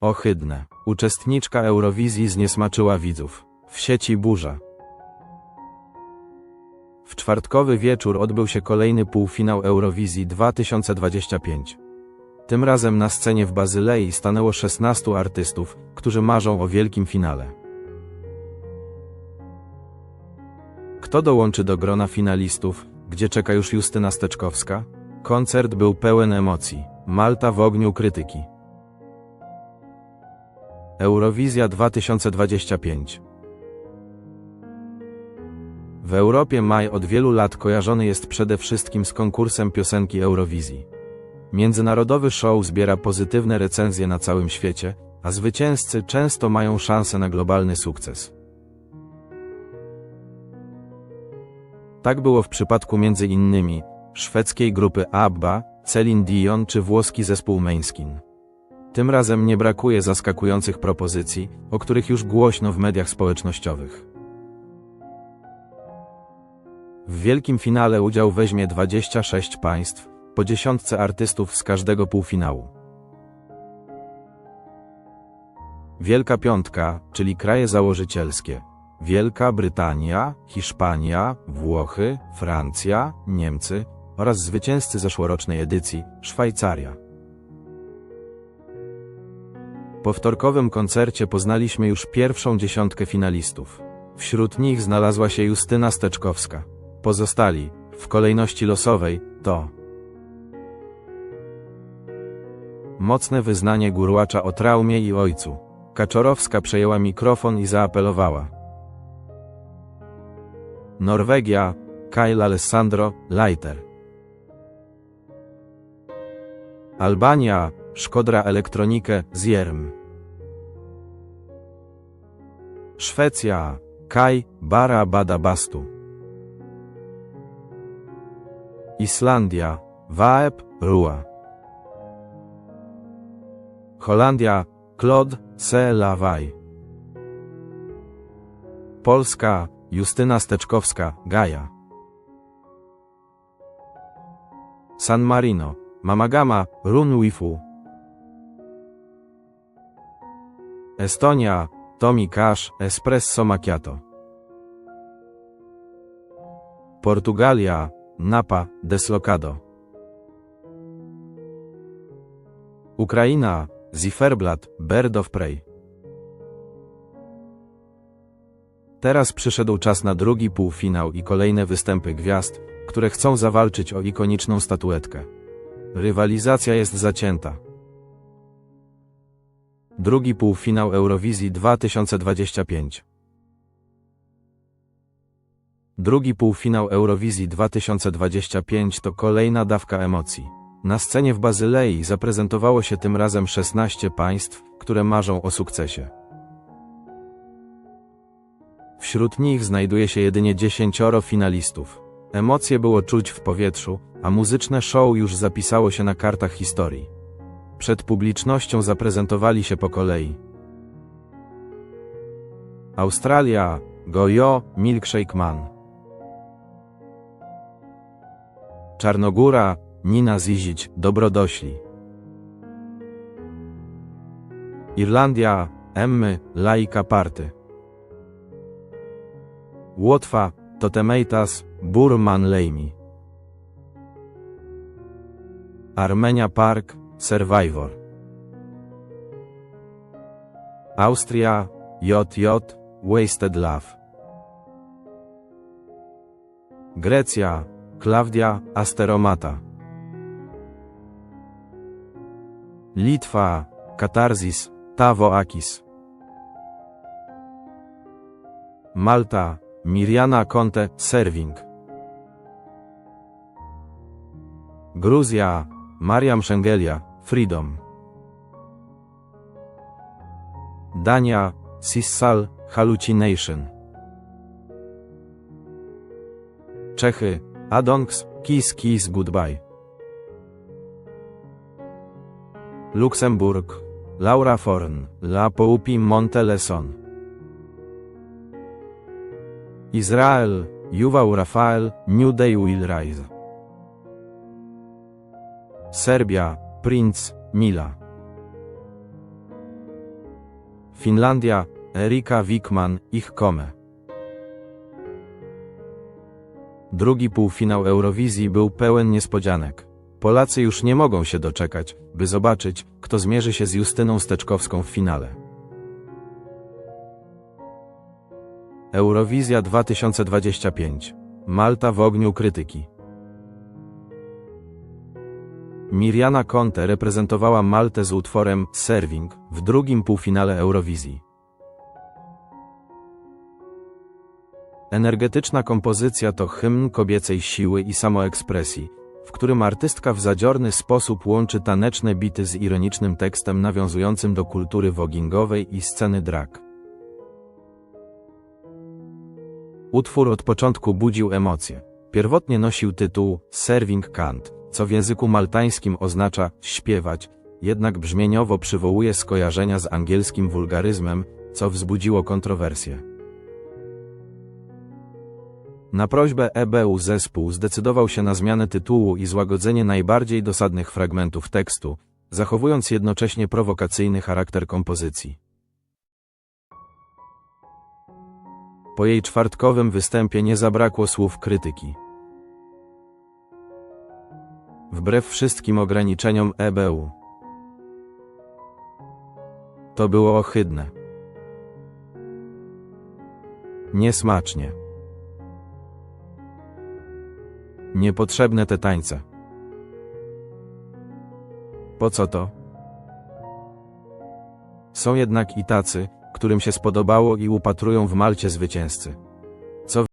Ohydne. Uczestniczka Eurowizji zniesmaczyła widzów. W sieci burza. W czwartkowy wieczór odbył się kolejny półfinał Eurowizji 2025. Tym razem na scenie w Bazylei stanęło 16 artystów, którzy marzą o wielkim finale. Kto dołączy do grona finalistów, gdzie czeka już Justyna Steczkowska? Koncert był pełen emocji. Malta w ogniu krytyki. Eurowizja 2025 W Europie maj od wielu lat kojarzony jest przede wszystkim z konkursem piosenki Eurowizji. Międzynarodowy show zbiera pozytywne recenzje na całym świecie, a zwycięzcy często mają szansę na globalny sukces. Tak było w przypadku między innymi szwedzkiej grupy ABBA, Celine Dion czy włoski zespół Måneskin. Tym razem nie brakuje zaskakujących propozycji, o których już głośno w mediach społecznościowych. W wielkim finale udział weźmie 26 państw, po dziesiątce artystów z każdego półfinału. Wielka Piątka, czyli kraje założycielskie. Wielka Brytania, Hiszpania, Włochy, Francja, Niemcy oraz zwycięzcy zeszłorocznej edycji, Szwajcaria. Po wtorkowym koncercie poznaliśmy już pierwszą dziesiątkę finalistów. Wśród nich znalazła się Justyna Steczkowska. Pozostali, w kolejności losowej, to Mocne wyznanie gurłacza o traumie i ojcu. Kaczorowska przejęła mikrofon i zaapelowała. Norwegia, Kyle Alessandro, Leiter. Albania, Szkodra Elektronikę, Zierm. Szwecja, Kai, Bara Bada Bastu. Islandia, Waeb, Rua. Holandia, Claude, Se Lawaj. Polska, Justyna Steczkowska, Gaja. San Marino, Mamagama, Run Estonia, Tommy Cash, Espresso Macchiato. Portugalia, Napa, Deslocado. Ukraina, Zifferblatt, Bird of Prey. Teraz przyszedł czas na drugi półfinał i kolejne występy gwiazd, które chcą zawalczyć o ikoniczną statuetkę. Rywalizacja jest zacięta. Drugi półfinał Eurowizji 2025 Drugi półfinał Eurowizji 2025 to kolejna dawka emocji. Na scenie w Bazylei zaprezentowało się tym razem 16 państw, które marzą o sukcesie. Wśród nich znajduje się jedynie 10 finalistów. Emocje było czuć w powietrzu, a muzyczne show już zapisało się na kartach historii. Przed publicznością zaprezentowali się po kolei. Australia, Gojo, Milkshake Man. Czarnogóra, Nina Zizić, Dobrodośli. Irlandia, Emmy, Laika Party. Łotwa, Totemeitas, Burman Leimi. Armenia Park, Survivor. Austria, JJ, Wasted Love. Grecja, Klaudia, Asteromata. Litwa, Katarzis, Tavo Akis. Malta, Miriana Conte, Serving. Gruzja, Mariam Szengelia, Freedom. Dania, Sissal, Hallucination. Czechy, Adonks, Kiss Kiss Goodbye. Luksemburg, Laura Forn, La Poupi Monteleson. Izrael, Yuval Rafael, New Day Will Rise. Serbia, Prince, Mila. Finlandia, Erika Wikman, ich Kome. Drugi półfinał Eurowizji był pełen niespodzianek. Polacy już nie mogą się doczekać, by zobaczyć, kto zmierzy się z Justyną Steczkowską w finale. Eurowizja 2025. Malta w ogniu krytyki. Mirjana Conte reprezentowała Maltę z utworem Serving w drugim półfinale Eurowizji. Energetyczna kompozycja to hymn kobiecej siły i samoekspresji, w którym artystka w zadziorny sposób łączy taneczne bity z ironicznym tekstem nawiązującym do kultury wogingowej i sceny drag. Utwór od początku budził emocje. Pierwotnie nosił tytuł Serving Kant, co w języku maltańskim oznacza śpiewać, jednak brzmieniowo przywołuje skojarzenia z angielskim wulgaryzmem, co wzbudziło kontrowersje. Na prośbę EBU zespół zdecydował się na zmianę tytułu i złagodzenie najbardziej dosadnych fragmentów tekstu, zachowując jednocześnie prowokacyjny charakter kompozycji. Po jej czwartkowym występie nie zabrakło słów krytyki. Wbrew wszystkim ograniczeniom EBU. To było ohydne. Niesmacznie. Niepotrzebne te tańce. Po co to? Są jednak i tacy, którym się spodobało i upatrują w Malcie zwycięzcy.